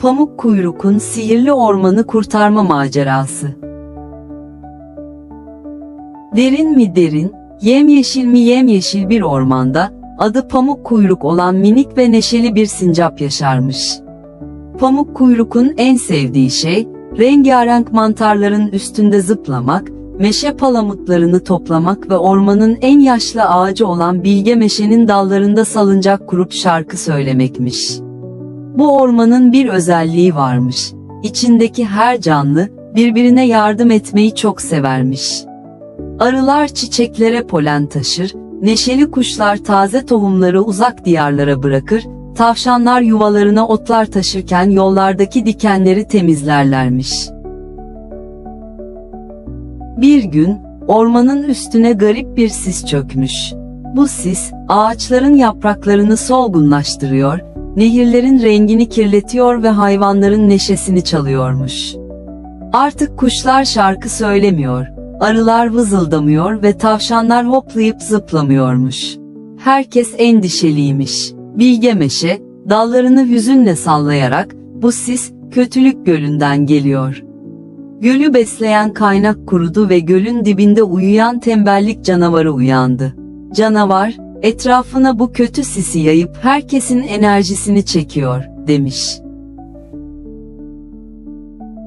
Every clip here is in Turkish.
Pamuk Kuyruk'un sihirli ormanı kurtarma macerası. Derin mi derin, yemyeşil mi yemyeşil bir ormanda, adı Pamuk Kuyruk olan minik ve neşeli bir sincap yaşarmış. Pamuk Kuyruk'un en sevdiği şey, rengarenk mantarların üstünde zıplamak, meşe palamutlarını toplamak ve ormanın en yaşlı ağacı olan bilge meşenin dallarında salıncak kurup şarkı söylemekmiş. Bu ormanın bir özelliği varmış. İçindeki her canlı birbirine yardım etmeyi çok severmiş. Arılar çiçeklere polen taşır, neşeli kuşlar taze tohumları uzak diyarlara bırakır, tavşanlar yuvalarına otlar taşırken yollardaki dikenleri temizlerlermiş. Bir gün, ormanın üstüne garip bir sis çökmüş. Bu sis, ağaçların yapraklarını solgunlaştırıyor, nehirlerin rengini kirletiyor ve hayvanların neşesini çalıyormuş. Artık kuşlar şarkı söylemiyor, arılar vızıldamıyor ve tavşanlar hoplayıp zıplamıyormuş. Herkes endişeliymiş. Bilge meşe, dallarını hüzünle sallayarak, bu sis, kötülük gölünden geliyor. Gölü besleyen kaynak kurudu ve gölün dibinde uyuyan tembellik canavarı uyandı. Canavar, etrafına bu kötü sisi yayıp herkesin enerjisini çekiyor, demiş.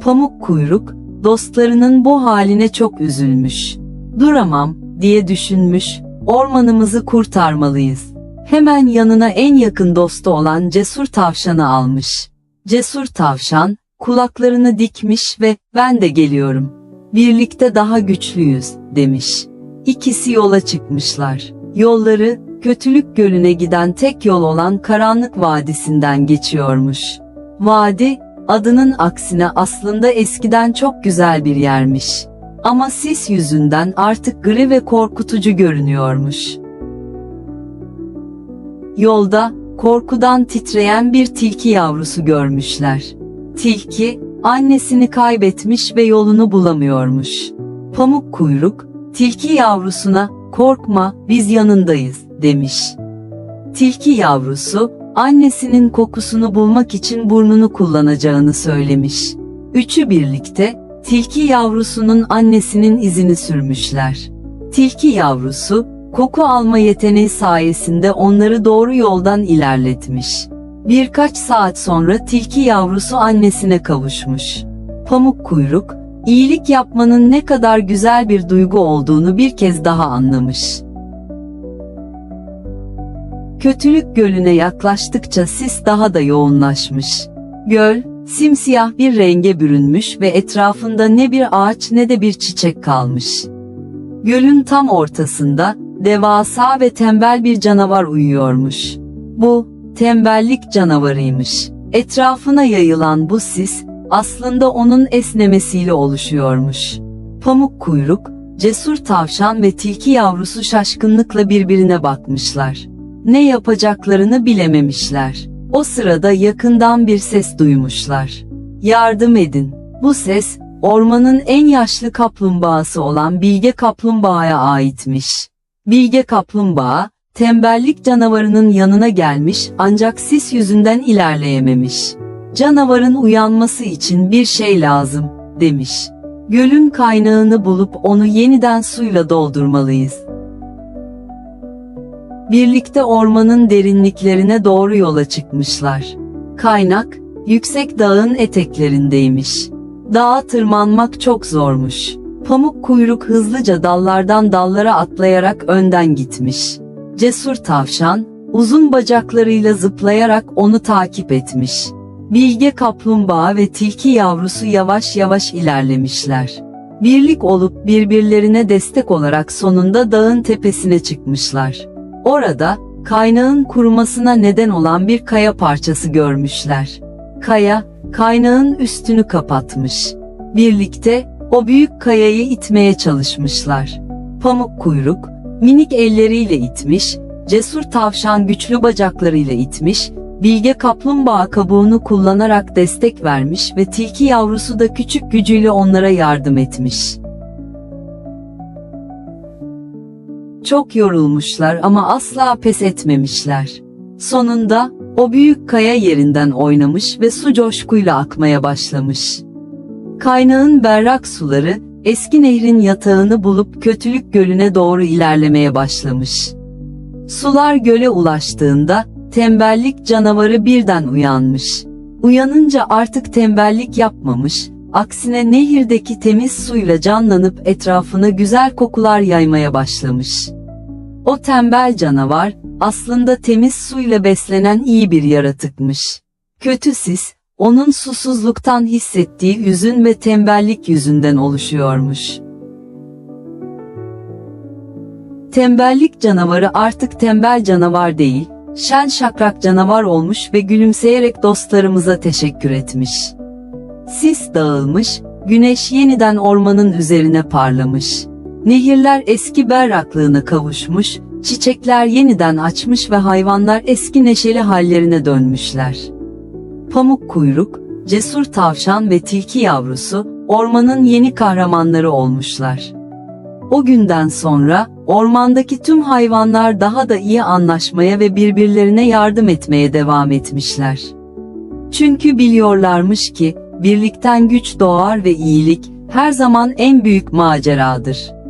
Pamuk kuyruk, dostlarının bu haline çok üzülmüş. Duramam, diye düşünmüş, ormanımızı kurtarmalıyız. Hemen yanına en yakın dostu olan Cesur Tavşan'ı almış. Cesur Tavşan, kulaklarını dikmiş ve ben de geliyorum. Birlikte daha güçlüyüz, demiş. İkisi yola çıkmışlar. Yolları, kötülük gölüne giden tek yol olan Karanlık Vadisi'nden geçiyormuş. Vadi, adının aksine aslında eskiden çok güzel bir yermiş. Ama sis yüzünden artık gri ve korkutucu görünüyormuş. Yolda, korkudan titreyen bir tilki yavrusu görmüşler. Tilki, annesini kaybetmiş ve yolunu bulamıyormuş. Pamuk kuyruk, tilki yavrusuna, korkma, biz yanındayız, demiş. Tilki yavrusu, annesinin kokusunu bulmak için burnunu kullanacağını söylemiş. Üçü birlikte, tilki yavrusunun annesinin izini sürmüşler. Tilki yavrusu, koku alma yeteneği sayesinde onları doğru yoldan ilerletmiş. Birkaç saat sonra tilki yavrusu annesine kavuşmuş. Pamuk kuyruk, iyilik yapmanın ne kadar güzel bir duygu olduğunu bir kez daha anlamış. Kötülük gölüne yaklaştıkça sis daha da yoğunlaşmış. Göl, simsiyah bir renge bürünmüş ve etrafında ne bir ağaç ne de bir çiçek kalmış. Gölün tam ortasında, devasa ve tembel bir canavar uyuyormuş. Bu, tembellik canavarıymış. Etrafına yayılan bu sis, aslında onun esnemesiyle oluşuyormuş. Pamuk kuyruk, cesur tavşan ve tilki yavrusu şaşkınlıkla birbirine bakmışlar. Ne yapacaklarını bilememişler. O sırada yakından bir ses duymuşlar. Yardım edin. Bu ses, ormanın en yaşlı kaplumbağası olan Bilge Kaplumbağa'ya aitmiş. Bilge Kaplumbağa, tembellik canavarının yanına gelmiş ancak sis yüzünden ilerleyememiş. Canavarın uyanması için bir şey lazım, demiş. Gölün kaynağını bulup onu yeniden suyla doldurmalıyız. Birlikte ormanın derinliklerine doğru yola çıkmışlar. Kaynak, yüksek dağın eteklerindeymiş. Dağa tırmanmak çok zormuş. Pamuk kuyruk hızlıca dallardan dallara atlayarak önden gitmiş. Cesur tavşan, uzun bacaklarıyla zıplayarak onu takip etmiş. Bilge kaplumbağa ve tilki yavrusu yavaş yavaş ilerlemişler. Birlik olup birbirlerine destek olarak sonunda dağın tepesine çıkmışlar. Orada, kaynağın kurumasına neden olan bir kaya parçası görmüşler. Kaya, kaynağın üstünü kapatmış. Birlikte, o büyük kayayı itmeye çalışmışlar. Pamuk kuyruk, minik elleriyle itmiş, cesur tavşan güçlü bacaklarıyla itmiş, bilge kaplumbağa kabuğunu kullanarak destek vermiş ve tilki yavrusu da küçük gücüyle onlara yardım etmiş. Çok yorulmuşlar ama asla pes etmemişler. Sonunda, O büyük kaya yerinden oynamış ve su coşkuyla akmaya başlamış. Kaynağın berrak suları, eski nehrin yatağını bulup kötülük gölüne doğru ilerlemeye başlamış. Sular göle ulaştığında, tembellik canavarı birden uyanmış. Uyanınca artık tembellik yapmamış, aksine nehirdeki temiz suyla canlanıp etrafına güzel kokular yaymaya başlamış. O tembel canavar, aslında temiz suyla beslenen iyi bir yaratıkmış. Kötü sis, onun susuzluktan hissettiği hüzün ve tembellik yüzünden oluşuyormuş. Tembellik canavarı artık tembel canavar değil, şen şakrak canavar olmuş ve gülümseyerek dostlarımıza teşekkür etmiş. Sis dağılmış, güneş yeniden ormanın üzerine parlamış. Nehirler eski berraklığına kavuşmuş, çiçekler yeniden açmış ve hayvanlar eski neşeli hallerine dönmüşler. Pamuk kuyruk, cesur tavşan ve tilki yavrusu, ormanın yeni kahramanları olmuşlar. O günden sonra, ormandaki tüm hayvanlar daha da iyi anlaşmaya ve birbirlerine yardım etmeye devam etmişler. Çünkü biliyorlarmış ki, birlikten güç doğar ve iyilik, her zaman en büyük maceradır.